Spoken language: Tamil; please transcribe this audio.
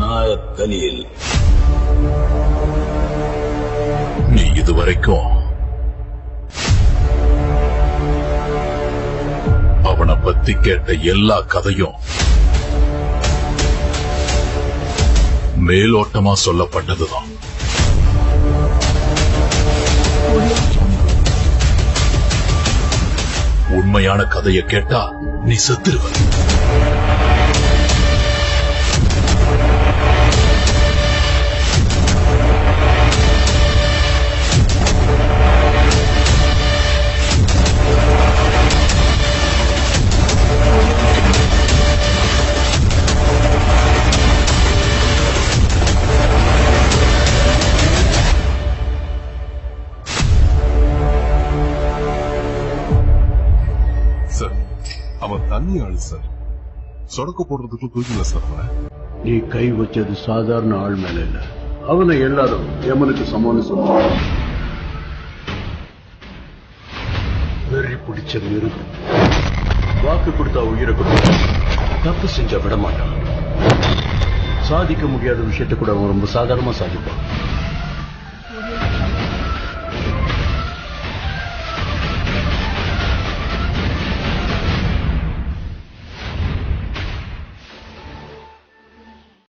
கலீல் நீ இதுவரைக்கும் அவனை பத்தி கேட்ட எல்லா கதையும் மேலோட்டமா சொல்லப்பட்டதுதான். உண்மையான கதையை கேட்டா நீ செத்துருவ. அவன் தண்ணி ஆளு சொடக்க போடுறதுக்கு தூக்கில சார் நீ கை வச்சது சாதாரண ஆள் மேல இல்ல. அவனை எல்லாரும் எமனுக்கு சமானம் சொல்லுவாங்க வெறி பிடிச்ச மிருகம் வாக்கு கொடுத்தா உயிரை கொடுத்த தப்பு செஞ்சா விட மாட்டான் சாதிக்க முடியாத விஷயத்தை கூட அவன் ரொம்ப சாதாரணமா சாதிப்பான்.